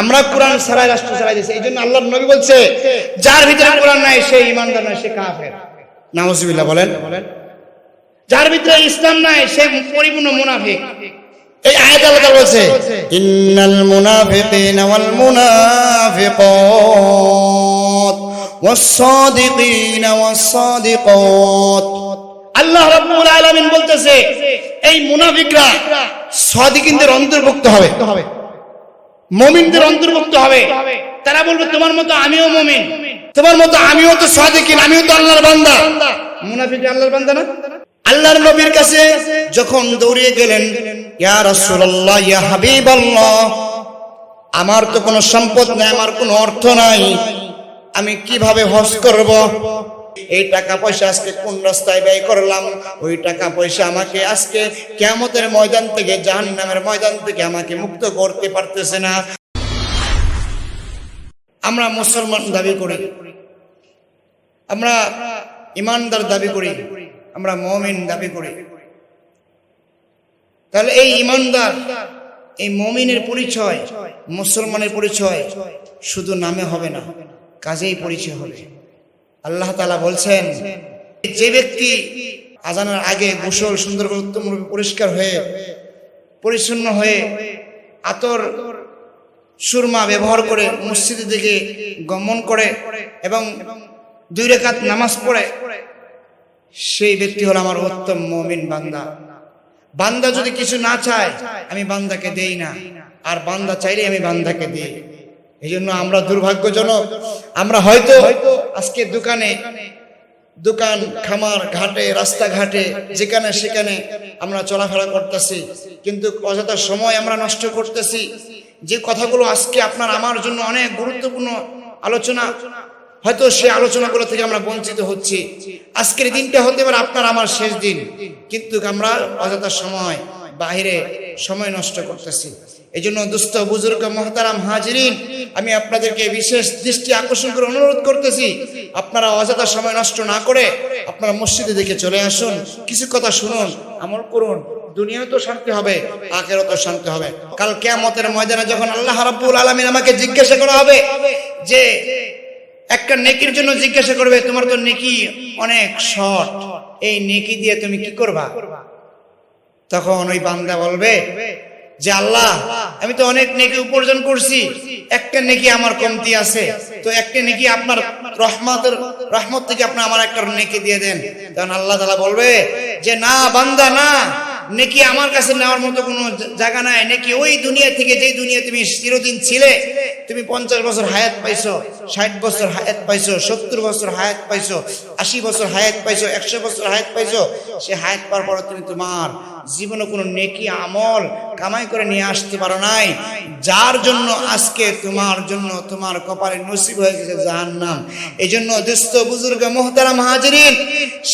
আমরা কোরআন ছাড়াই রাষ্ট্র চালাই দিয়েছি এই জন্য আল্লাহ নবী বলছে যার ভিতরে কোরআন নাই সে ইমানদার নয় সে কাফের। নামসিবিল্লাহ বলেন। যার ভিতরে ইসলাম নাই সে পরিপূর্ণ মুনাফিক। এই আয়াত আল্লাহ বলছে ইন্নাল মুনাফিকিনা ওয়াল মুনাফিকাত ওয়াস-সাদিকিনা ওয়াস-সাদিকাত আল্লাহ রাব্বুল আলামিন বলতেছে এই মুনাফিকরা সাদিকিনদের অন্তর্ভুক্ত হবে। মুমিনদের অন্তর্ভুক্ত হবে। তারা বলবে, তোমার মতো আমিও মুমিন। তোমার মতো আমিও তো সাদিকিন, আমিও তো আল্লাহর বান্দা। মুনাফিক আল্লাহর বান্দা না? আল্লাহর নবীর কাছে যখন দৌড়িয়ে গেলেন, ইয়া রাসূলুল্লাহ, ইয়া হাবিবাল্লাহ, আমার তো কোনো সম্পদ নাই, আমার কোনো অর্থ নাই, আমি কীভাবে হজ করব? এই টাকা পয়সা আজকে কোন রাস্তায় ব্যয় করলাম? ওই টাকা পয়সা আমাকে আজকে কেয়ামতের ময়দান থেকে, জাহান্নামের ময়দান থেকে আমাকে মুক্ত করতে পারতেছে না। আমরা মুসলমান দাবি করি। আমরা ইমানদার দাবি করি। আমরা মমিন দাবি করি। তাহলে এই ইমানদার, এই মমিনের পরিচয়, মুসলমানের পরিচয় শুধু নামে হবে না, কাজেই পরিচয় হবে। আল্লাহ তালা বলছেন, যে ব্যক্তি আজানের আগে গোসল সুন্দর করে উত্তম রূপে পরিষ্কার হয়ে, পরিচ্ছন্ন হয়ে আতর, সুরমা ব্যবহার করে মসজিদের দিকে গমন করে এবং দুই রেখাত নামাজ পড়ে, সেই ব্যক্তি হলো আমার উত্তম মমিন বান্দা। বান্দা যদি কিছু না চায়, আমি বান্দাকে দেই না। আর বান্দা চাইলে আমি বান্দাকে দিই। এই জন্য আমরা দুর্ভাগ্যজনক। আমরা হয়তো আজকে দোকানে, দোকান, খামার, ঘাটে, রাস্তাঘাটে, যেখানে সেখানে আমরা চলাফেরা করতেছি, কিন্তু অযথা সময় আমরা নষ্ট করতেছি। যে কথাগুলো আজকে আপনার আমার জন্য অনেক গুরুত্বপূর্ণ আলোচনা, হয়তো সে আলোচনাগুলো থেকে আমরা বঞ্চিত হচ্ছি। আজকের দিনটা হতে পারে আপনার আমার শেষ দিন, কিন্তু আমরা অযথা সময়, বাহিরে সময় নষ্ট করতেছি। এই জন্য দুস্থ বুজুর্গ মহতারাম হাজিরিন, আমি আপনাদেরকে বিশেষ দৃষ্টি আকর্ষণ করে অনুরোধ করতেছি, আপনারা অযথা সময় নষ্ট না করে আপনারা মসজিদে দেখে চলে আসুন, কিছু কথা শুনুন, আমল করুন দুনিয়াও তো শান্তি হবে আখেরও তো শান্তি হবে। কাল কেয়ামতের ময়দানে যখন আল্লাহ রাব্বুল আলামিন আমাকে জিজ্ঞাসা করা হবে যে, একটা নেকির জন্য জিজ্ঞাসা করবে, তোমার তো নেকি অনেক শর্ট, এই নেকি দিয়ে তুমি কি করবা? তখন ওই বান্দা বলবে যে আল্লাহ, আমি তো অনেক নেকি উপার্জন করছি, একটা নেকি আমার কমতি আছে। তো একটা নেকি আপনার রহমতের রহমত থেকে আপনি আমার একটা নেকি দিয়ে দেন। তখন আল্লাহ তালা বলবে যে, না, বান্দা, না। নেকি আমার কাছে নেওয়ার মতো কোনো জায়গা নাই। নাকি ওই দুনিয়া থেকে যেই দুনিয়া তুমি চিরদিন ছিলে, তুমি পঞ্চাশ বছর হায়াত পাইছো, ষাট বছর হায়াত পাইছো, সত্তর বছর হায়াত পাইছো, আশি বছর হায়াত পাইছো, একশো বছর হায়াত পাইছো, সে হায়াত পাওয়ার পর তুমি তোমার জীবনে কোনো নেকি আমল কামাই করে নিয়ে আসতে পারো নাই। যার জন্য আজকে তোমার জন্য তোমার কপালে নসিব হয়ে গেছে জাহান্নাম। এই জন্য দুস্থ বুজুর্গ মোহতারাম হাজিরিন,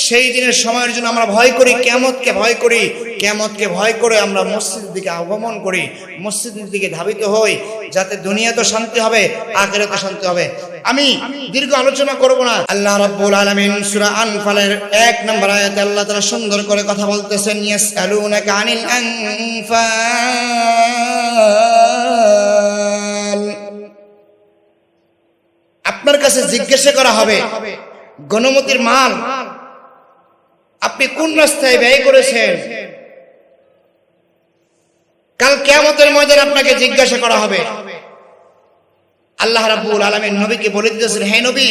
সেই দিনের সময়ের জন্য আমরা ভয় করি কেমতকে ভয় করি কেমতকে ভয় করে আমরা মসজিদের দিকে আগমন করি, মসজিদের দিকে ধাবিত হই, যাতে দুনিয়া তো শান্তি হবে আখেরাতে তো শান্তি হবে। আমি দীর্ঘ আলোচনা করব না। আল্লাহ রাব্বুল আলামিন সূরা আনফালের এক নম্বর আয়াতে আল্লাহ তাআলা সুন্দর করে কথা বলতেছেন, ইয়াসআলুনাকা আনিল আনফাল। আপনার কাছে জিজ্ঞাসা করা হবে, গণমতির মাল আপনি কোন রাস্তায় ব্যয় করেছেন? কাল কেয়ামতের ময়দানে আপনাকে জিজ্ঞাসা করা হবে আল্লাহ রাব্বুল আলামিন নবীকে বলে দিতেছেন, হে নবী,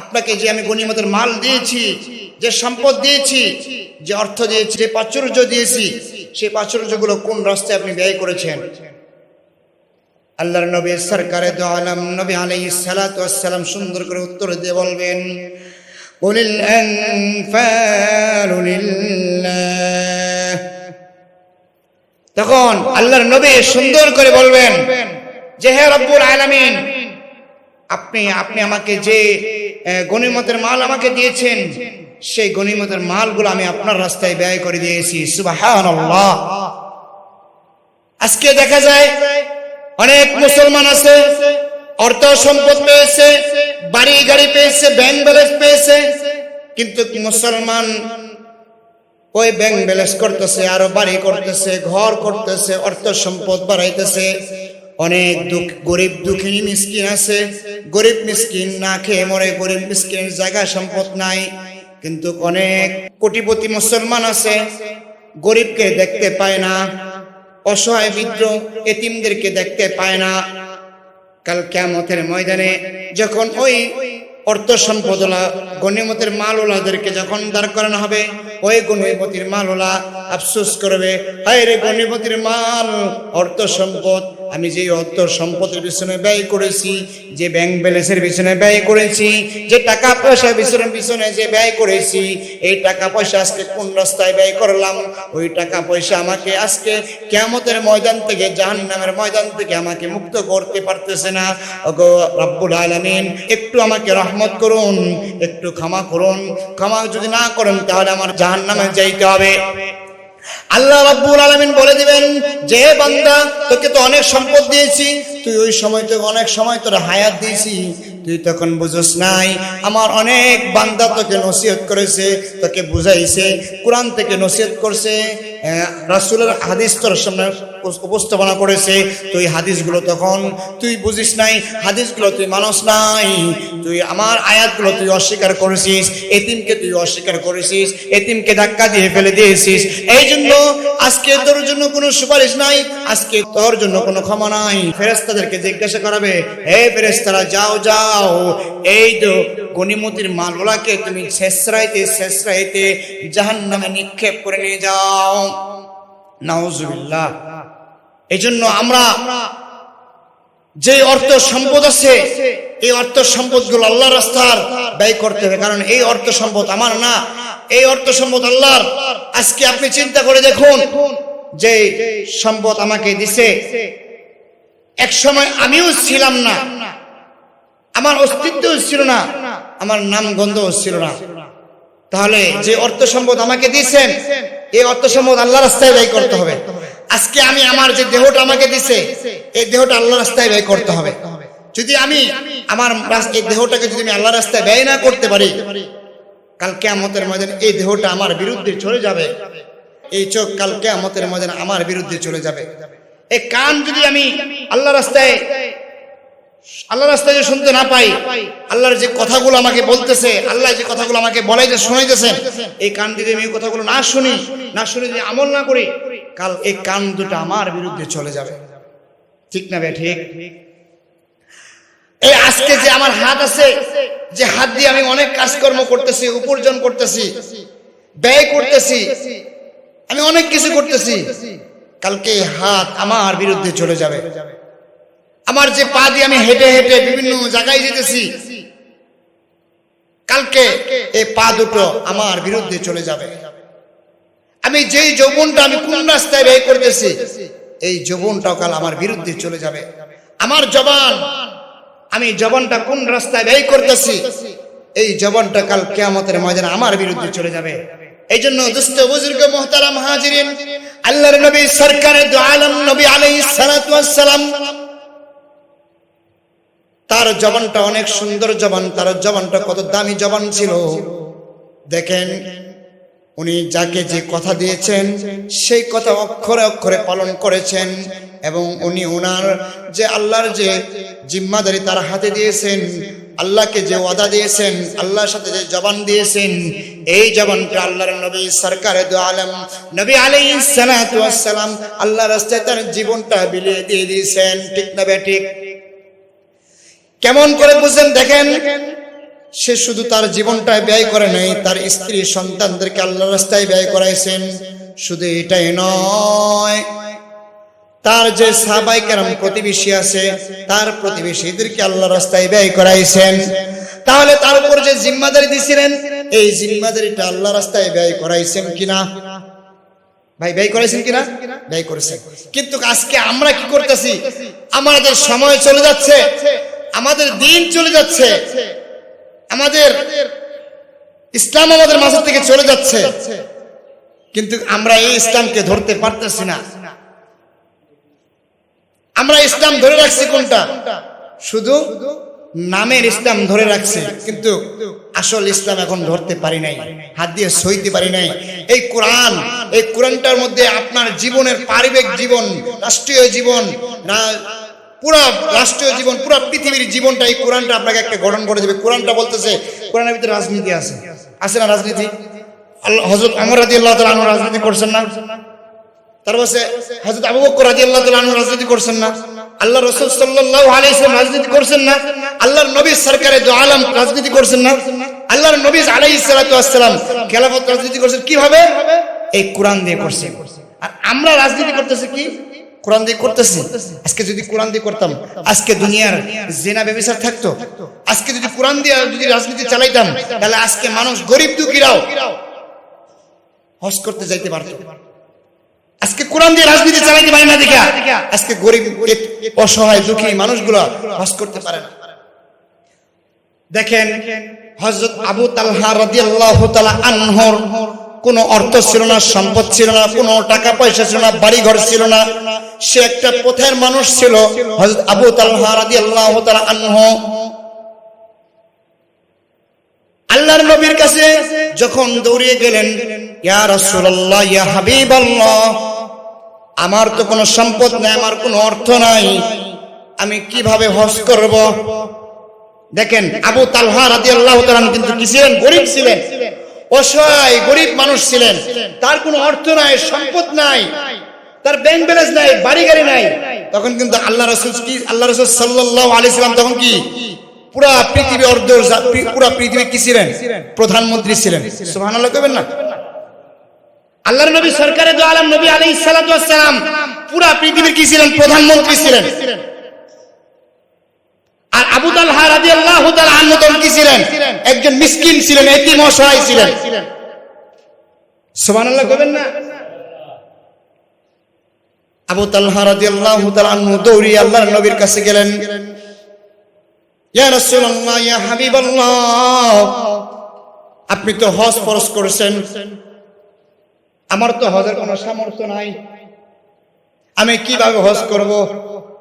আপনাকে যে আমি গনিমতের মাল দিয়েছি, যে সম্পদ দিয়েছি, যে অর্থ দিয়েছি, যে প্রাচুর্য দিয়েছি সেই প্রাচুর্যগুলো কোন রাস্তায় আপনি ব্যয় করেছেন? আল্লাহর নবী সরকারে দো আলম, নবী আলাইহিস সালাতু ওয়াসসালাম সুন্দর করে উত্তর দিয়ে বলবেন লিল্লাহ। তখন আল্লাহর নবী সুন্দর করে বলবেন, যে হে রব্বুল আলামিন আপনি আপনি আমাকে যে আহ, গনিমতের মাল আমাকে দিয়েছেন সেই গনিমতের মালগুলো আমি আপনার রাস্তায় ব্যয় করে দিয়েছি। আজকে দেখা যায় অনেক মুসলমান আছে অর্থ সম্পদ পেয়েছে বাড়ি গাড়ি পেয়েছে ব্যাংক ব্যালেন্স পেয়েছে কিন্তু মুসলমান ওই ব্যাংক ব্যালেন্স করতেছে আরও বাড়ি করতেছে ঘর করতেছে অর্থ সম্পদ বাড়াইতেছে। অনেক দুঃখ, গরিব দুঃখিনী মিসকিন আছে। গরিব মিসকিন না খেয়ে মরে, গরিব মিসকিনের জায়গা সম্পদ নাই। কিন্তু অনেক কোটিপতি মুসলমান আছে, গরিবকে দেখতে পায় না, অসহায় বৃদ্ধ এতিমদেরকে দেখতে পায় না। কাল কেমতের ময়দানে যখন ওই অর্থ সম্পদলা গণিমতের মালওয়ালাদেরকে যখন দাঁড় করানো হবে, ওই গণিমতির মালওয়ালা আফসোস করবে, হায় রে গণিমতির মাল, অর্থ সম্পদ আমি যে অর্থ সম্পদের পিছনে ব্যয় করেছি, যে ব্যাংক ব্যালেন্সের পিছনে ব্যয় করেছি, যে টাকা পয়সা পিছনে পিছনে যে ব্যয় করেছি, এই টাকা পয়সা আজকে কোন রাস্তায় ব্যয় করলাম? ওই টাকা পয়সা আমাকে আজকে কেমতের ময়দান থেকে, জাহান্নামের ময়দান থেকে আমাকে মুক্ত করতে পারতেছে না। ওগো রব্বুল আলামিন, একটু আমাকে রহমত করুন, একটু ক্ষমা করুন। ক্ষমা যদি না করেন, তাহলে আমার জাহান্নামে যাইতে হবে। আল্লাহ রাব্বুল আলামিন বলে দিবেন, যে বান্দা, তোকে তো অনেক সম্পদ দিয়েছি, তুই ওই সময় তো অনেক সময় তোর হায়াত দিয়েছি, তুই তখন বুঝোস নাই, আমার অনেক বান্দা তোকে নসিহত করেছে, তোকে বুঝাইছে, কোরআন থেকে নসিহত করছে রাসূলের হাদিস তোর সামনে উপস্থাপনা করেছে। তুই হাদিসগুলো তখন তুই বুঝিস নাই, হাদিসগুলো তুই মানুষ নাই। তুই আমার আয়াতগুলো তুই অস্বীকার করেছিস, এতিমকে তুই অস্বীকার করেছিস, এতিমকে ধাক্কা দিয়ে ফেলে দিয়েছিস। এই জন্য আজকে তোর জন্য কোনো সুপারিশ নাই, আজকে তোর জন্য কোনো ক্ষমা নাই। ফেরেস্তাদেরকে জিজ্ঞাসা করাবে, হে ফেরেস্তারা যাও যাও। এই তো গণিমতির মালওয়ালাকে তুমি শেষরাইতে শেষরাইতে জাহান নামে নিক্ষেপ করে নিয়ে যাও। নাউজুবিল্লাহ। এই জন্য আমরা যে অর্থ সম্পদ আছে, এই অর্থ সম্পদগুলো আল্লাহ রাস্তার ব্যয় করতে হবে। কারণ এই অর্থ সম্পদ আমার না। এই অর্থ সম্পদ আল্লাহর। আজকে আপনি চিন্তা করে দেখুন যে সম্পদ আমাকে দিছে। এক সময় আমিও ছিলাম না। আমার অস্তিত্ব ছিল না। আমার নাম গন্ধ ছিল না। তাহলে যে অর্থ সম্পদ আমাকে দিয়েছেন, এই অর্থ সম্পদ আল্লাহ রাস্তায় ব্যয় করতে হবে। আজকে আমি আমার যে দেহটা আমাকে দিছে, এই দেহটা আল্লাহ রাস্তায় ব্যয় করতে হবে। যদি আমি আমার এই দেহটাকে যদি আমি আল্লাহ রাস্তায় ব্যয় না করতে পারি কালকে কেয়ামতের ময়দানে এই দেহটা আমার বিরুদ্ধে চলে যাবে। এই চোখ কালকে কেয়ামতের ময়দানে আমার বিরুদ্ধে চলে যাবে। এই কান যদি আমি আল্লাহ রাস্তায় আল্লাহ রাস্তায় যে শুনতে না পাই, আল্লাহর যে কথাগুলো আমাকে বলতেছে, আল্লাহ যে কথাগুলো আমাকে বলাইতে, শোনাইতেছেন, এই কান যদি আমি কথাগুলো না শুনি না শুনি যদি আমল না করি কাল এই কান দুটো আমার বিরুদ্ধে চলে যাবে। ঠিক না বে ঠিক? এই আজকে যে আমার হাত আছে, যে হাত দিয়ে আমি অনেক কাজকর্ম করতেছি, উপার্জন করতেছি, ব্যয় করতেছি, আমি অনেক কিছু করতেছি, কালকে এই হাত আমার বিরুদ্ধে চলে যাবে। আমার যে পা দিয়ে আমি হেঁটে হেঁটে বিভিন্ন জায়গায় যেতেছি, কালকে এই পা দুটো আমার বিরুদ্ধে চলে যাবে। আমি যেই যৌবনটা আমি কোন রাস্তায় ব্যয় করতেছি, এই যৌবনটাও কাল আমার বিরুদ্ধে চলে যাবে। আমার জবান, আমি জবানটা কোন রাস্তায় ব্যয় করতেছি, এই জবানটা কাল কেয়ামতের ময়দানে আমার বিরুদ্ধে চলে যাবে। এই জন্য দুস্থ বুজুর্গ মোহতারাম হাজিরিন, আল্লাহর নবী সরকারের আলম নবী আলাইহিস তার জবানটা অনেক সুন্দর জবান, তার জবানটা কত দামি জবান ছিল। দেখেন উনি যাকে যে কথা দিয়েছেন, সেই কথা অক্ষরে অক্ষরে পালন করেছেন এবং উনি ওনার যে আল্লাহর যে জিম্মাদারি তার হাতে দিয়েছেন, আল্লাহকে যে ওয়াদা দিয়েছেন, আল্লাহর সাথে যে জবান দিয়েছেন, এই জবানটা আল্লাহর নবী সরকারে দু আলম, নবী ওয়াস সালাম আল্লাহর রাস্তায় তার জীবনটা বিলিয়ে দিয়ে দিয়েছেন। ঠিক না বে কেমন করে বুঝেন দেখেন? সে শুধু তার জীবনটা ব্যয় করে নাই, তার স্ত্রী সন্তানদেরকে আল্লাহ রাস্তায় ব্যয় করাইছেন। শুধু এটাই নয়, তার যে সাহাবাই কেরাম প্রতিবেশী আছে, তার প্রতিবেশীদেরকে আল্লাহ রাস্তায় ব্যয় করাইছেন। তাহলে তার উপর যে জিম্মাদারি দিছিলেন, এই জিম্মাদারিটা আল্লাহ রাস্তায় ব্যয় করাইছেন কিনা? ভাই, ব্যয় করেছেন কিনা? ব্যয় করেছেন। কিন্তু আজকে আমরা কি করতেছি? আমাদের সময় চলে যাচ্ছে, আমাদের দিন চলে যাচ্ছে। আমাদের ইসলাম আমাদের মাঝে থেকে চলে যাচ্ছে। কিন্তু আমরা এই ইসলামকে ধরতে পারতেছি না। আমরা ইসলাম ধরে রাখছি কোনটা? শুধু নামের ইসলাম ধরে রাখছি, কিন্তু আসল ইসলাম এখন ধরতে পারি নাই, হাত দিয়ে সইতে পারি নাই। এই কোরআন, এই কোরআনটার মধ্যে আপনার জীবনের পারিবারিক জীবন, রাষ্ট্রীয় জীবন পুরা রাষ্ট্রীয় জীবন, পুরা পৃথিবীর জীবনটা এই কোরআনটা আপনাকে একটা গঠন করে দেবে। কোরআনটা বলতেছে, কোরআনের ভিতরে রাজনীতি আছে। আছে না রাজনীতি? আল্লাহ হজরত আমর রাজি আল্লাহ তালা রাজনীতি করছেন না? তারপর সে হজরত আবু বকর রাজি আল্লাহ তালা রাজনীতি করছেন না? আল্লাহ রসুল সাল্লাহ আলাইসলাম রাজনীতি করছেন না? আল্লাহর নবী সরকারে দো আলম রাজনীতি করছেন না? আল্লাহর নবী আলাই সালাতাম খেলাফত রাজনীতি করছেন। কীভাবে? এই কোরআন দিয়ে করছে। আর আমরা রাজনীতি করতেছি কি? কোরআন দিয়ে করতেছি। আজকে যদি কোরআন দিয়ে করতাম, আজকে দুনিয়ার জেনা ব্যবচার থাকতো। আজকে যদি কোরআন দিয়ে যদি রাজনীতি চালাইতাম, তাহলে আজকে মানুষ গরিব দুঃখীরাও হজ করতে যাইতে পারতো। আজকে কোরআন দিয়ে রাজনীতি চালাইতে পারে না দেখে। আজকে গরিব, অসহায়, দুঃখী মানুষগুলো হজ করতে পারে না। দেখেন হজরত আবু তালহা রাদিয়াল্লাহু তাআলা আনহর কোন অর্থ ছিল না, সম্পদ ছিল না, কোনো টাকা পয়সা ছিল না বাড়ি ঘর ছিল না। সে একটা পথের মানুষ ছিল হজরত আবু তালহা রাদিয়াল্লাহু তাআলা আনহু। আল্লাহর নবীর কাছে যখন দৌড়িয়ে গেলেন, ইয়া রাসূলুল্লাহ, ইয়া হাবিবাল্লাহ, আমার তো কোনো সম্পদ নাই, আমার কোনো অর্থ নাই, আমি কীভাবে হজ করব? দেখেন আবু তালহা রাদিয়াল্লাহু তাআলা কিন্তু কি ছিলেন গরিব ছিলেন। অসহায় গরিব মানুষ ছিলেন। তার কোনো অর্থ নাই, সম্পদ নাই। তার ব্যাংক ব্যালেন্স নাই বাড়ি গাড়ি নাই। তখন কিন্তু আল্লাহ রসুল কি, আল্লাহ রসুল সাল্লাল্লাহু আলাইহি সাল্লাম তখন কি? পুরা পৃথিবী অর্ধ পুরা পৃথিবী কি ছিলেন? প্রধানমন্ত্রী ছিলেন। সুবহানাল্লাহ কইবেন না? আল্লাহর নবী সরকারে দো আলম নবী ওয়াস সালাম, পুরা পৃথিবীর কি ছিলেন? প্রধানমন্ত্রী ছিলেন। আর আবু তালহা রাদিয়াল্লাহু তাআলা কি ছিলেন একজন মিসকিন ছিলেন এতিম অসহায় ছিলেন। সুবহানাল্লাহ কইবেন না? আবু তালহা রাদিয়াল্লাহু তাআলা আনহু দৌড়ি আল্লাহর নবীর কাছে গেলেন। ইয়া রাসূলুল্লাহ ইয়া হাবিবাল্লাহ আপনি তো হজ ফরজ করেছেন। আমার তো হজের কোনো সামর্থ্য নাই। আমি কীভাবে হজ করব?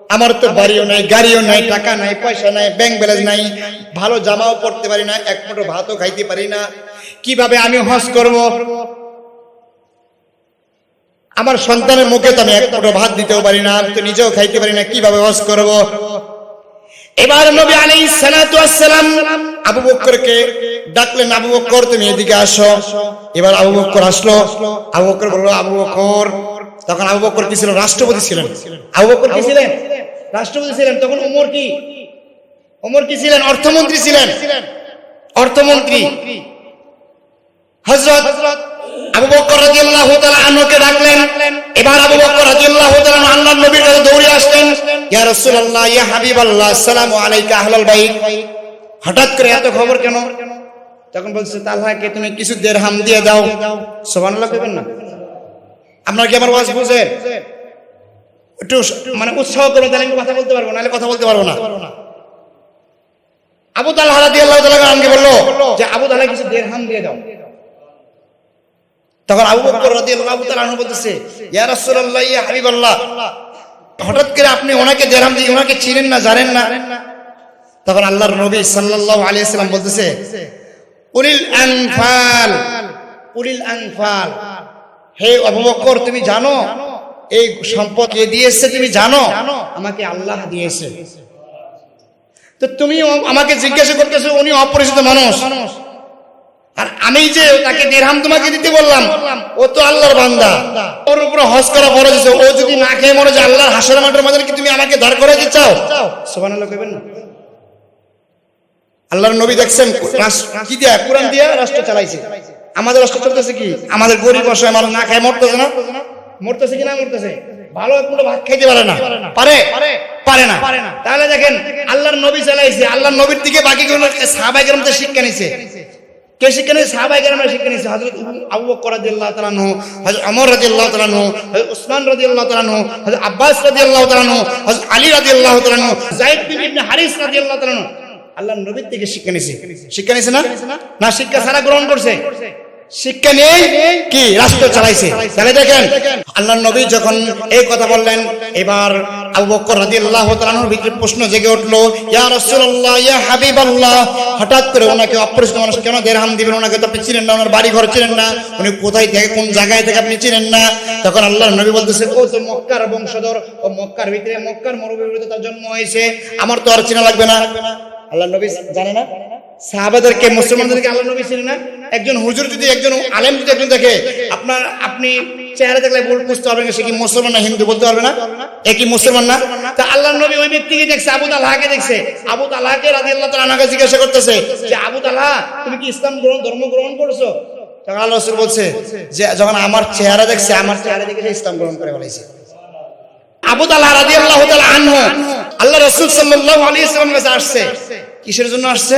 আমার তো বাড়িও নাই গাড়িও নাই টাকা নাই পয়সা নাই ব্যাংক ব্যালেন্স নাই। ভালো জামাও পরতে পারি না এক মুঠো ভাতও খাইতে পারি না। কীভাবে আমি হজ করব? আমার সন্তানের মুখে তো আমি এক মুঠো ভাত দিতেও পারি না আমি তো নিজেও খাইতে পারি না কীভাবে হজ করব? এবার নবী আলাইহিস সালাতু ওয়াস সালাম আবু বকরকে ডাকলেন আবু বকর তুমি এদিকে আসো। এবার আবু বকর আসলো। আবু বকর বলল আবু বকর তখন আবু বকর কি ছিলেন? রাষ্ট্রপতি ছিলেন। আবু বকর কি ছিলেন? রাষ্ট্রপতি ছিলেন। তখন ওমর কি? ওমর কি ছিলেন? অর্থমন্ত্রী ছিলেন। অর্থমন্ত্রী। হযরত আবু বকর রাদিয়াল্লাহু তাআলা আনহুকে ডাকলেন। এবার আবু বকর রাদিয়াল্লাহু তাআলা আল্লাহর নবীর কাছে দৌড়ে আসলেন। ইয়া রাসূলুল্লাহ, ইয়া হাবিবাল্লাহ, আসসালামু আলাইকা আহলাল বাইত। হঠাৎ করে এত খবর কেন? তখন বলছে তালহাকে তুমি কিছু দেড়হাম দিয়ে দাও। সুবহানাল্লাহ কইবেন না? আপনার কি আমার ওয়াজ বুঝে একটু মানে উৎসাহ করে তাহলে কথা বলতে পারব, নাহলে কথা বলতে পারব না। আবু তালহা রাদিয়াল্লাহু তাআলা আমাকে বলল যে, আবু তালহা, কিছু দেড়হাম দিয়ে দাও। তখন আবু বকর রাদিয়াল্লাহু তাআলা আনহু বলতেছে, ইয়া রাসূলুল্লাহ, ইয়া হাবিবাল্লাহ। হঠাৎ করে আপনি ওনাকে দেড়হাম দিয়ে, ওনাকে চিনেন না, জানেন না? তখন আল্লাহর নবী সাল্লাল্লাহু আলাইহি সাল্লাম বলতেছে, উলিল আনফাল উলিল আনফাল। হে আবু বকর, তুমি জানো? এই সম্পদ কে দিয়েছে, তুমি জানো? আমাকে আল্লাহ দিয়েছে। তো তুমি আমাকে জিজ্ঞাসা করতেছো, উনি অপরিচিত মানুষ। আর আমি যে তাকে দেড়হাম তোমাকে দিতে বললাম, ও তো আল্লাহর বান্দা। ওর উপরে হজ করা ফরজ আছে। ও যদি না খেয়ে মরে যে আল্লাহর হাসর মাঠের মধ্যে কি তুমি আমাকে দাঁড় করাতে চাও? সুবহানাল্লাহ কইবেন না। আল্লাহর নবী দেখছেন কি দিয়া? কোরআন দিয়া, রাষ্ট্র চালাইছে। আমাদের রাষ্ট্র চলতেছে কি? আমাদের গরিব অসহায় মানুষ না খায় মরতেছে না? মরতেছে কি না মরতেছে? ভালো মুঠো ভাত খাইতে পারে না। পারে? পারে না। তাহলে দেখেন, আল্লাহর নবী চালাইছে, আল্লাহর নবীর দিকে বাকি গুলো সাহাবাই কেরামদের শিক্ষা নিছে। কে শিক্ষা নিয়েছে সাহাবাই কেরামরা শিক্ষা নিয়েছে হযরত আবু বকর রাদিয়াল্লাহু তাআলা আনহু, হযরত উসমান রাদিয়াল্লাহু তাআলা হযরত আব্বাস রাদিয়াল্লাহু আনহু, হযরত আলী রাদিয়াল্লাহু আনহু, যায়েদ বিন ইবনে হারিস রাদিয়াল্লাহু তাআলা আনহু। আল্লাহর নবীর থেকে শিক্ষা নিছে। শিক্ষা নিছে না? না, শিক্ষা সারা গ্রহণ করছে। শিক্ষা নিয়েই কি রাষ্ট্র চালাইছে? তাহলে দেখেন, আল্লাহ নবী যখন এই কথা বললেন, এবার আবু বকর ভিতরে প্রশ্ন জেগে ইয়া ইয়া হঠাৎ করে ওনাকে অপরিচিত মানুষ কেন দেরহাম দিবেন? ওনাকে তো আপনি চিনেন না, ওনার বাড়ি ঘর চিনেন না। উনি কোথায় থেকে, কোন জায়গায় থেকে আপনি চিনেন না? তখন আল্লাহর নবী বলতেছে, ও তো মক্কার বংশধর, ও মক্কার ভিতরে, মক্কার মরুভূমির ভিতরে তার জন্ম হয়েছে। আমার তো আর চেনা লাগবে না। আল্লাহ নবী জানে না? সাহাবাদেরকে, মুসলমানদেরকে আল্লাহ নবী ছিলেন না? একজন হুজুর যদি একজন আলেম যদি একজন দেখে, আপনার, আপনি চেহারা দেখলে বল বুঝতে পারবেন সে কি মুসলমান না হিন্দু বলতে পারবে না? এ কি মুসলমান না? তা আল্লাহ নবী ওই ব্যক্তিকে দেখছে? আবু তালহাকে দেখছে? আবু তালহাকে রাজি আল্লাহ তালাকে জিজ্ঞাসা করতেছে যে, আবু তালহা, তুমি কি ইসলাম গ্রহণ, ধর্ম গ্রহণ করছ? তখন আল্লাহ রসুল বলছে যে, যখন আমার চেহারা দেখছে, আমার চেহারা দেখে ইসলাম গ্রহণ করে বলেছে আবু তালহা রাজি আল্লাহ আনহু আল্লাহ রসুল সাল্লাল্লাহু আলাইহি সাল্লামের কাছে আসছে। কিসের জন্য আসছে?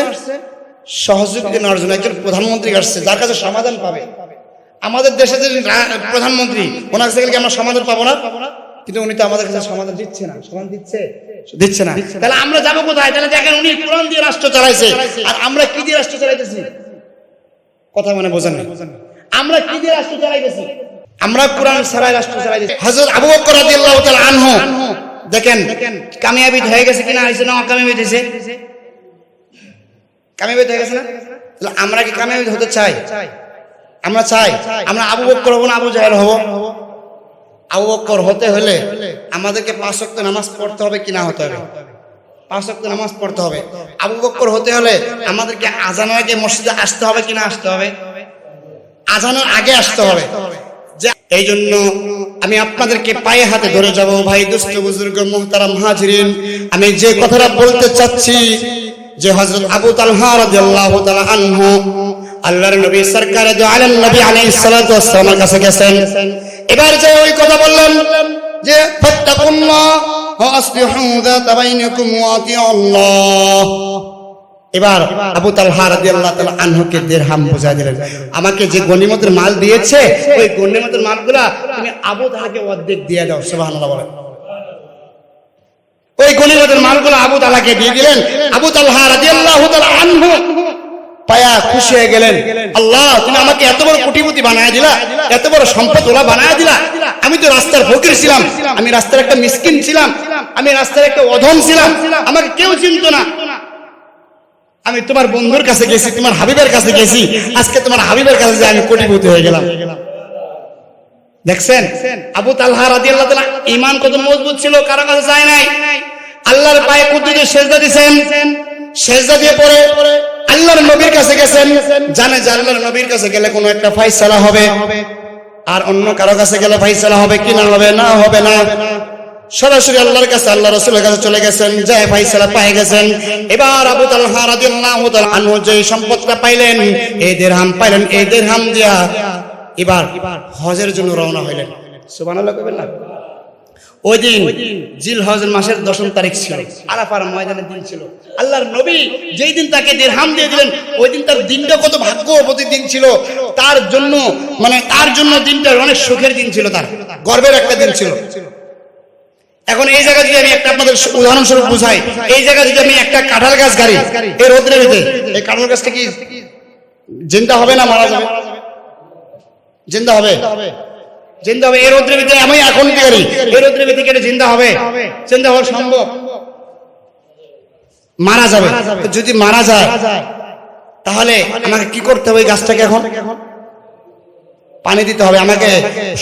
সহযোগিতা নেওয়ার জন্য একজন প্রধানমন্ত্রী আসছে, যার কাছে সমাধান পাবে। আমাদের দেশে যে প্রধানমন্ত্রী, ওনার কাছে গেলে কি আমরা সমাধান পাবো না? কিন্তু উনি তো আমাদের কাছে সমাধান দিচ্ছে না। সমাধান দিচ্ছে? দিচ্ছে না। তাহলে আমরা যাব কোথায়? তাহলে দেখেন উনি কোরআন দিয়ে রাষ্ট্র চালাইছে। আর আমরা কি দিয়ে রাষ্ট্র চালাইতেছি? কথা মানে বোঝেন না। আমরা কি দিয়ে রাষ্ট্র চালাইতেছি? আমরা কোরআন ছাড়াই রাষ্ট্র চালাইতেছি। হযরত আবু বকর রাদিয়াল্লাহু তাআলা আনহু, দেখেন, কামিয়াবি হয়ে গেছে কিনা হয়েছে না অকামিয়াবি হয়েছে কামিয়াবি হয়ে গেছে না? তাহলে আমরা কি কামিয়াবি হতে চাই? আমরা চাই। আমরা আবু বক্কর হব না আবু জাহেল হব? আবু বক্কর হতে হলে আমাদেরকে পাঁচ ওয়াক্ত নামাজ পড়তে হবে কি না হতে হবে? পাঁচ ওয়াক্ত নামাজ পড়তে হবে। আবু বক্কর হতে হলে আমাদেরকে আজানের আগে মসজিদে আসতে হবে কি না আসতে হবে? আজানের আগে আসতে হবে। এই জন্য আমি আপনাদেরকে পায়ে হাতে ধরে যাব। ভাই দুস্থ বুজুর্গ, মুহতারাম হাজরিন, আমি যে কথাটা বলতে চাচ্ছি যে হযরত আবু তালহা রাদিয়াল্লাহু তাআলা আনহু আল্লাহর নবী সরকার নবী আলাইহিস সালাতু কাছে গেছেন। এবার যে ওই কথা বললেন যে ফাত্তাকুল্লাহ ওয়া আসলিহু বাইনাকুম ওয়া এবার আবু তালহা রাদিয়াল্লাহু তাআলা আনহুকে দিরহাম বুঝাই দিলেন। আমাকে যে গনিমতের মাল দিয়েছে, ওই গনিমতের মালগুলা তুমি আবু তাহাকে অর্ধেক দিয়ে দাও। সুবহানাল্লাহ বলেন। ওই গনিমতের মালগুলো আবু তালহাকে দিয়ে দিলেন। আবু তালহা রাদিয়াল্লাহু তাআলা আনহু পায়া খুশি হয়ে গেলেন। আল্লাহ, তুমি আমাকে এত বড় কোটিপতি বানায় দিলা, এত বড় সম্পদ ওলা বানায় দিলা। আমি তো রাস্তার ফকির ছিলাম, আমি রাস্তার একটা মিসকিন ছিলাম, আমি রাস্তার একটা অধম ছিলাম, আমাকে কেউ চিনতো না। আমি তোমার বন্ধুর কাছে গেছি, তোমার হাবিবের কাছে গেছি, আজকে তোমার হাবিবের কাছে যে আমি কোটিপতি হয়ে গেলাম। দেখছেন? আবু তালহা রাদিয়াল্লাহু তাআলা ঈমান কত মজবুত ছিল, কারও কাছে যায় নাই। আল্লাহর পায়ে কুদ্দুসে সেজদা দিবেন সেজদা দিয়ে পরে আল্লাহর নবীর কাছে গেছেন। জানে যে আল্লাহর নবীর কাছে গেলে কোনো একটা ফয়সালা হবে। আর অন্য কারও কাছে গেলে ফয়সালা হবে কি না হবে? না হবে না। সরাসরি আল্লাহর কাছে আল্লাহ রসুলের কাছে চলে গেছেন। যায় ফাইসালা পাই গেছেন। এবার আবু তালহা রাদিয়াল্লাহু তাআলা আনহু যে সম্পদটা পাইলেন, এই দিরহাম পাইলেন, এই দিরহাম দিয়া এবার হজের জন্য রওনা হইলেন। সুবহানাল্লাহ কইবেন না? ওই দিন জিল হজের মাসের দশম তারিখ ছিল। আরাফার ময়দানের দিন ছিল। আল্লাহর নবী যেই দিন তাকে দিরহাম দিয়ে দিলেন, ওই দিন তার দিনটা কত ভাগ্যবতী দিন ছিল। তার জন্য মানে তার জন্য দিনটা অনেক সুখের দিন ছিল তার। গর্বের একটা দিন ছিল। এখন এই জায়গা যদি আমি একটা আপনাদের উদাহরণস্বরূপ বুঝাই। এই জায়গা যদি আমি একটা কাঁঠাল গাছ গাড়ি, এই রোদ্রের ভিতরে এই কাঁঠাল গাছটা কি জিন্দা হবে না মারা যাবে? জিন্দা হবে? জিন্দা হবে। এই রোদ্রের ভিতরে আমি এখন করি এই রোদ্রের ভিতরে কেটে জিন্দা হবে। জিন্দা হওয়া সম্ভব। মারা যাবে। যদি মারা যায় তাহলে আমাকে কি করতে হবে গাছটাকে এখন? পানি দিতে হবে। আমাকে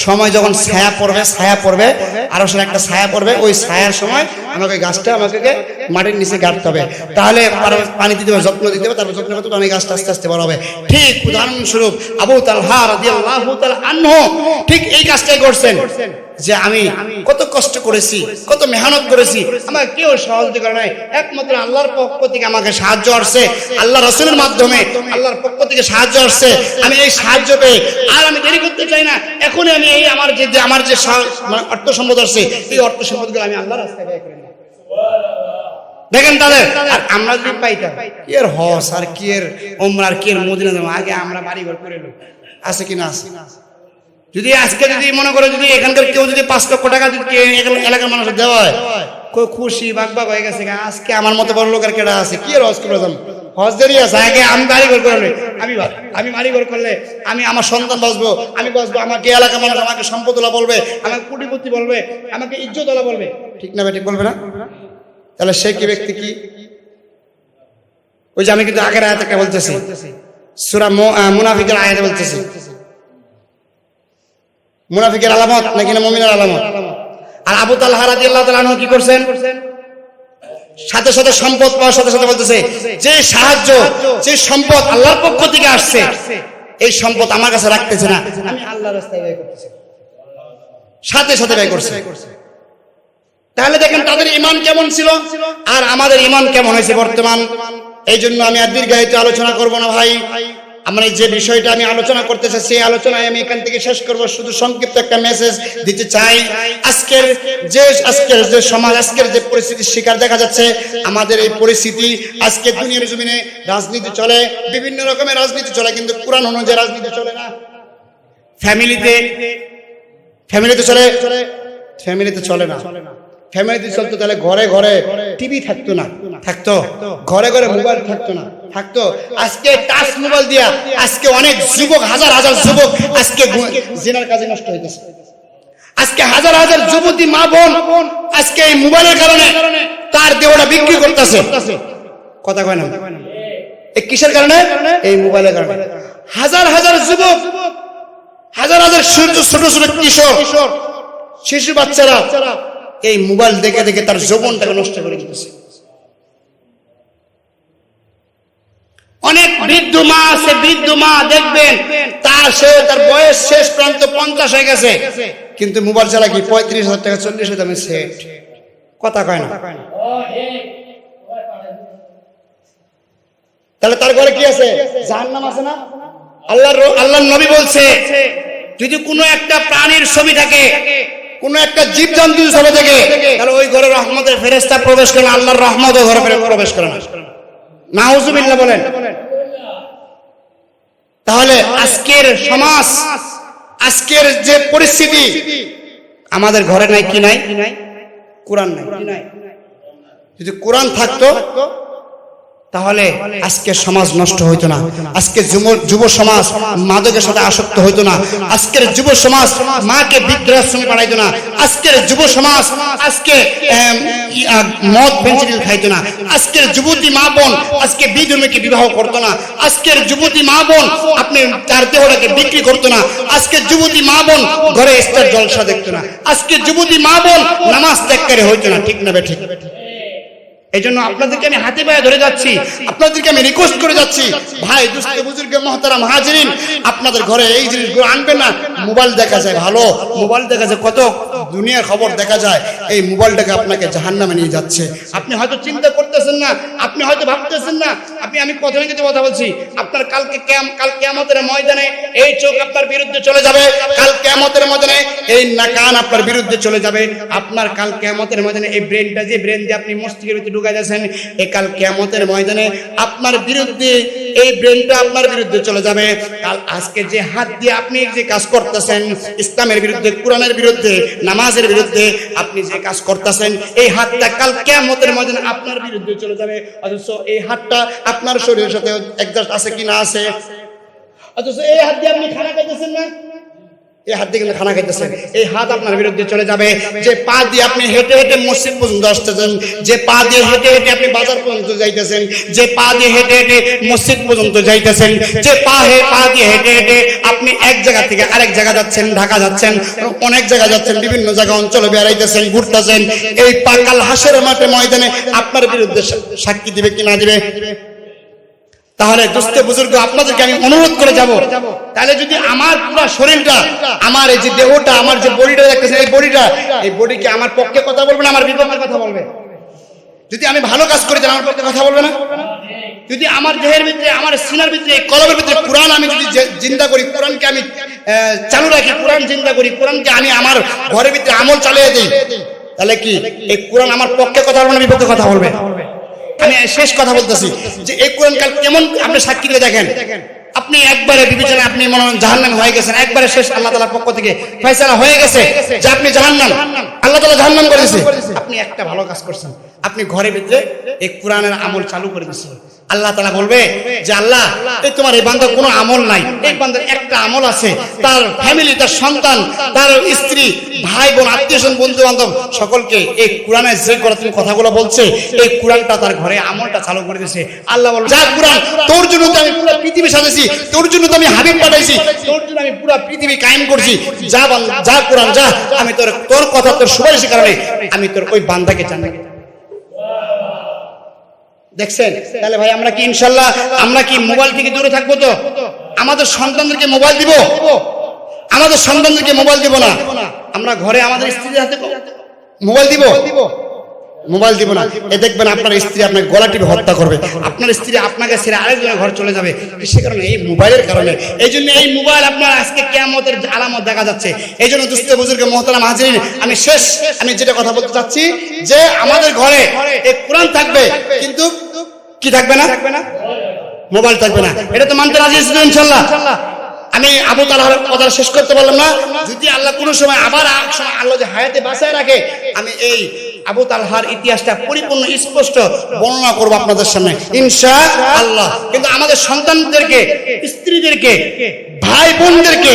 সময় যখন ছায়া পড়বে ছায়া পড়বে আরও সে একটা ছায়া পড়বে ওই ছায়ার সময় আমাকে গাছটা আমাকে মাটির নিচে গাড়তে হবে। তাহলে আরও পানি দিতে হবে যত্ন দিতে হবে তারপর যত্ন করতে আমি গাছটা আস্তে আস্তে বড় হবে। ঠিক উদাহরণস্বরূপ আবু তালহা রাদিয়াল্লাহু তাআলা আনহু ঠিক এই কাজটাই করছেন। যে আমি কত কষ্ট করেছি, কত মেহনত করেছি আমাকে কেউ সহযোগিতা করে নাই। একমাত্র আল্লাহর পক্ষ থেকে আমাকে সাহায্য আসছে। আল্লাহ রসুলের মাধ্যমে আল্লাহর পক্ষ থেকে সাহায্য আসছে। আমি এই সাহায্য পেয়ে আর আমি দেরি করতে চাই না। এখনই আমি এই আমার যে আমার যে মানে অর্থ সম্পদ আসছে, এই অর্থ সম্পদগুলো আমি আল্লাহর রাস্তায় ব্যয় করে। দেখেন তাদের, আর আমরা যদি পাইতাম, কি এর হস, আর কি এর ওমরা আর কি এর মদিনা আগে আমরা বাড়ি ঘর করে আছে কি না আছে? যদি আজকে যদি মনে করো যদি এখানকার কেউ যদি পাঁচ লক্ষ টাকা যদি এলাকার মানুষের দেওয়া হয়, কই খুশি বাগ হয়ে গেছে আজকে আমার মতো বড় লোকের কেডা আছে? কি এর হস করে আছে। আগে আমি বাড়ি ঘর করলে আমি আমি বাড়ি ঘর করলে আমি আমার সন্তান বাঁচবো, আমি বাঁচবো, আমাকে এলাকা মানুষ আমাকে সম্পদলা বলবে, আমাকে কুটিপতি বলবে, আমাকে ইজ্জতলা বলবে। ঠিক না ঠিক বলবে না? তাহলে সে কি ব্যক্তি কি? ওই যে আমি কিন্তু আগের আয়াতে বলতেছি। সুরা মুনাফিকের আয়াতে বলতেছি। মুনাফিকের আলামত নাকি না মমিনের আলামত? আর আবু তালহা রাদিয়াল্লাহু তাআলা আনহু কি করছেন? সাথে সাথে সম্পদ পাওয়ার সাথে সাথে বলতেছে যে সাহায্য যে সম্পদ আল্লাহর পক্ষ থেকে আসছে এই সম্পদ আমার কাছে রাখতেছে না। আমি আল্লাহর রাস্তায় ব্যয় করতেছি। সাথে সাথে ব্যয় করছে। তাহলে দেখেন তাদের ইমান কেমন ছিল? আর আমাদের ইমান কেমন হয়েছে বর্তমান? এই জন্য আমি আর দীর্ঘায়িত আলোচনা করব না ভাই। আমরা যে বিষয়টা আমি আলোচনা করতে চাই সেই আলোচনায় আমি এখান থেকে শেষ করব। শুধু সংক্ষিপ্ত একটা মেসেজ দিতে চাই। আজকের যে আজকের যে সমাজ, আজকের যে পরিস্থিতির শিকার দেখা যাচ্ছে, আমাদের এই পরিস্থিতি আজকে দুনিয়ার জমিনে রাজনীতি চলে, বিভিন্ন রকমের রাজনীতি চলে, কিন্তু কোরআন অনুযায়ী রাজনীতি চলে না। ফ্যামিলিতে ফ্যামিলিতে চলে ফ্যামিলিতে চলে না। ফ্যামিলিতে চলতো তাহলে ঘরে ঘরে টিভি থাকতো না। থাকতো। ঘরে ঘরে মোবাইল থাকতো না। থাকতো। আজকে টাচ মোবাইল দিয়া আজকে অনেক যুবক, হাজার হাজার যুবক আজকে জিনার কাজে নষ্ট হইতেছে। আজকে হাজার হাজার যুবতী মা বোন আজকে এই মোবাইলের কারণে তার দেহটা বিক্রি করতেছে। কথা কয় না? এই কিসের কারণে? এই মোবাইলের কারণে। হাজার হাজার যুবক, হাজার হাজার ছোট ছোট ছোট কিশোর, শিশু বাচ্চারা এই মোবাইল দেখে দেখে তার যৌবনটাকে নষ্ট করে দিতেছে। অনেক বৃদ্ধ মা আছে, বৃদ্ধ মা, দেখবেন, তার সে তার বয়স শেষ প্রান্ত পঞ্চাশ হয়ে গেছে। কিন্তু মোবাইল চালা কি পঁয়ত্রিশ হাজার টাকা, চল্লিশ হাজার সেট। কথা কয় না। তাহলে তার ঘরে কি আছে? জাহান্নাম আছে না? আল্লাহর র- আল্লাহর নবী বলছে, যদি কোনো একটা প্রাণীর ছবি থাকে, কোন একটা জীব জন্তু ছবি থাকে, তাহলে ওই ঘরে রহমতের ফেরেস্তা প্রবেশ করে আল্লাহর রহমত ওই ঘরে প্রবেশ করে না। নাউজুবিল্লাহ বলেন। তাহলে আজকের সমাজ আজকের যে পরিস্থিতি আমাদের ঘরে নাই কি নাই? কোরআন নাই। যদি কোরআন থাকতো তাহলে আজকে সমাজ নষ্ট হইতো না। আজকে যুব সমাজ মাদকের সাথে আসক্ত হইতো না। আজকের যুব সমাজ মাকে বৃদ্ধাশ্রমে পাঠাইতো না। আজকের যুব সমাজ আজকে মদ পেন্সিল খাইতো না। আজকের যুবতী মা বোন আজকে বিধর্মীকে বিবাহ করতো না। আজকের যুবতী মা বোন আপনি তার দেহটাকে বিক্রি করতো না। আজকের যুবতী মা বোন ঘরে স্টার জলসা দেখতো না। আজকের যুবতী মা বোন নামাজ ত্যাগকারী হইতো না। ঠিক না বে ঠিক? এই জন্য আপনাদেরকে আমি হাতে পায়ে ধরে যাচ্ছি। আপনাদেরকে আমি রিকোয়েস্ট করে যাচ্ছি। ভাই দুস্থ বুজুর্গ মহতারাম হাজিরিন আপনাদের ঘরে এই জিনিসগুলো আনবেন না। মোবাইল দেখা যায় ভালো। মোবাইল দেখা যায় কত দুনিয়ার খবর দেখা যায়। এই মোবাইলটাকে আপনাকে জাহান্নামে নিয়ে যাচ্ছে। আপনি হয়তো চিন্তা করতেছেন না। আপনি হয়তো ভাবতেছেন না। আপনি আমি কথা কিন্তু কথা বলছি আপনার কালকে কেম- কাল কেমতের ময়দানে এই চোখ আপনার বিরুদ্ধে চলে যাবে। কাল কেমতের ময়দানে এই না কান আপনার বিরুদ্ধে চলে যাবে। আপনার কাল কেমতের ময়দানে এই ব্রেনটা যে ব্রেন দিয়ে আপনি মস্তিষ্কের ভিতরে ঢুকে যাচ্ছেন এই কাল কেমতের ময়দানে আপনার বিরুদ্ধে, এই ব্রেনটা আপনার বিরুদ্ধে চলে যাবে। কাল আজকে যে হাত দিয়ে আপনি যে কাজ করতেছেন, ইসলামের বিরুদ্ধে, কোরআনের বিরুদ্ধে, নামাজের বিরুদ্ধে আপনি যে কাজ করতেছেন, এই হাতটা কাল কেমতের ময়দানে আপনার বিরুদ্ধে চলে যাবে। অথচ এই হাতটা আপনার শরীরের সাথে একজাস্ট আছে কি না আছে? অথচ এই হাত দিয়ে আপনি খানা খাইতেছেন না? এই হাত দিয়ে কিন্তু খানা খাইতেছেন। এই হাত আপনার বিরুদ্ধে চলে যাবে। যে পা দিয়ে আপনি হেঁটে হেঁটে মসজিদ পর্যন্ত আসতেছেন, যে পা দিয়ে হেঁটে হেঁটে আপনি বাজার পর্যন্ত যাইতেছেন, যে পা দিয়ে হেঁটে হেঁটে মসজিদ পর্যন্ত যাইতেছেন, যে পা হে, পা দিয়ে হেঁটে হেঁটে আপনি এক জায়গা থেকে আরেক জায়গা যাচ্ছেন, ঢাকা যাচ্ছেন, অনেক জায়গা যাচ্ছেন, বিভিন্ন জায়গা অঞ্চলে বেড়াইতেছেন, ঘুরতেছেন। এই পাকাল হাসের মাঠে ময়দানে আপনার বিরুদ্ধে সাক্ষী দিবে কি না দিবে? তাহলে দুস্থ বুজুর্গ, আপনাদেরকে আমি অনুরোধ করে যাব। তাহলে যদি আমার পুরো শরীরটা, আমার এই যে দেহটা, আমার যে বডিটা দেখতেছেন, এই বডিটা, এই বডিকে আমার পক্ষে কথা বলবে না, আমার বিপক্ষে কথা বলবে? যদি আমি ভালো কাজ করি তাহলে আমার পক্ষে কথা বলবে না? যদি আমার দেহের ভিতরে, আমার সিনার ভিতরে কলমের ভিতরে কোরআন আমি যদি জিন্দা করি, কোরআনকে আমি চালু রাখি, কোরআন জিন্দা করি, কোরআনকে আমি আমার ঘরের ভিতরে আমল চালিয়ে দিই, তাহলে কি এই কোরআন আমার পক্ষে কথা বলবে না, বিপক্ষে কথা বলবে? আমি শেষ কথা বলতেছি যে এই কোরআন কাল কেমন আপনি সাক্ষী দিয়ে দেখেন। আপনি একবারে বিবেচনা আপনি মনে হয় জাহান্নাম হয়ে গেছেন, একবারে শেষ আল্লাহ তালার পক্ষ থেকে ফয়সালা হয়ে গেছে যে আপনি জাহান্নাম, আল্লাহ তালা জাহান্নাম করেছে। আপনি একটা ভালো কাজ করছেন, আপনি ঘরে ভিতরে এই কোরআনের আমল চালু করে দিচ্ছেন। আল্লাহ তালা বলবে যে, আল্লাহ, এই তোমার এই বান্দার কোনো আমল নাই। এই বান্দার একটা আমল আছে। তার ফ্যামিলি তার সন্তান, তার স্ত্রী ভাই বোন আত্মীয় স্বজন বন্ধু বান্ধব সকলকে এই কোরআনের যে করে তুমি কথাগুলো বলছে। এই কোরআনটা তার ঘরে আমলটা চালু করে দিয়েছে। আল্লাহ বল যা কোরআন, তোর জন্য তো আমি পুরো পৃথিবী সাজাইছি, তোর জন্য তো আমি হাবিব পাঠাইছি, তোর জন্য আমি পুরো পৃথিবী কায়েম করছি। যা যা কোরআন, যা, আমি তোর তোর কথা, তোর সুপারিশের কারণে আমি তোর ওই বান্দাকে জানাই দেখছেন? তাহলে ভাই, আমরা কি ইনশাল্লাহ, আমরা কি মোবাইল থেকে দূরে থাকব তো? আমাদের সন্তানদেরকে মোবাইল দিব? আমাদের সন্তানদেরকে মোবাইল দিব না? আমরা ঘরে আমাদের স্ত্রীদের হাতে মোবাইল দিব? মোবাইল দিব না। এ দেখবেন আপনার স্ত্রী আপনার গলা টিপে হত্যা করবে। আপনার স্ত্রী আপনাকে ছেড়ে আরেকজনের ঘর চলে যাবে। সে কারণে এই মোবাইলের কারণে। এই জন্য এই মোবাইল আপনার আজকে কেমতের আলামত দেখা যাচ্ছে। এই জন্য দুস্থ বুজুর্গ মহতারাম হাজিরিন, আমি শেষ, আমি যেটা কথা বলতে চাচ্ছি, যে আমাদের ঘরে এই কোরআন থাকবে, কিন্তু কি থাকবে না? থাকবে না মোবাইল থাকবে না। এটা তো মানতে রাজি ইনশাল্লাহ আমি আবু তালার কথা শেষ করতে পারলাম না। যদি আল্লাহ কোনো সময় আবার আল্লাহ যে হায়াতে বাঁচায় রাখে, আমি এই আবু তালহার ইতিহাসটা পরিপূর্ণ, স্পষ্ট বর্ণনা করব আপনাদের সামনে। ইনশা আল্লাহ কিন্তু আমাদের সন্তানদেরকে, স্ত্রীদেরকে ভাই বোনদেরকে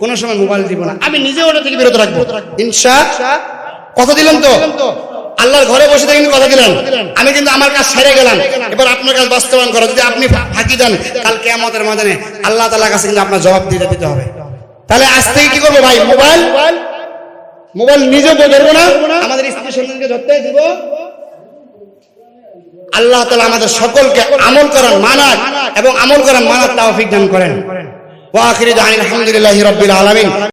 কোনো সময় মোবাইল দিব না। আমি নিজে ওটা থেকে বিরত রাখব। ইনশা, কথা দিলাম তো? আল্লাহর ঘরে বসে থেকে কিন্তু কথা দিলেন। আমি কিন্তু আমার কাজ সেরে গেলাম। এবার আপনার কাজ বাস্তবায়ন করো। যদি আপনি ফাঁকি দেন, কাল কেয়ামতের মাঝে আল্লাহ তালার কাছে কিন্তু আপনার জবাব দিয়ে দিতে হবে। তাহলে আজ থেকে কি করব ভাই? মোবাইল? মোবাইল নিজে ধরবো না? আমাদের স্ত্রী সন্তানকে ধরতে দিব। আল্লাহ তালা আমাদের সকলকে আমল করার মানার এবং আমল করার মানার তাও দান করেন। ওয়াখির আলহামদুলিল্লাহ রবিল আলামিন।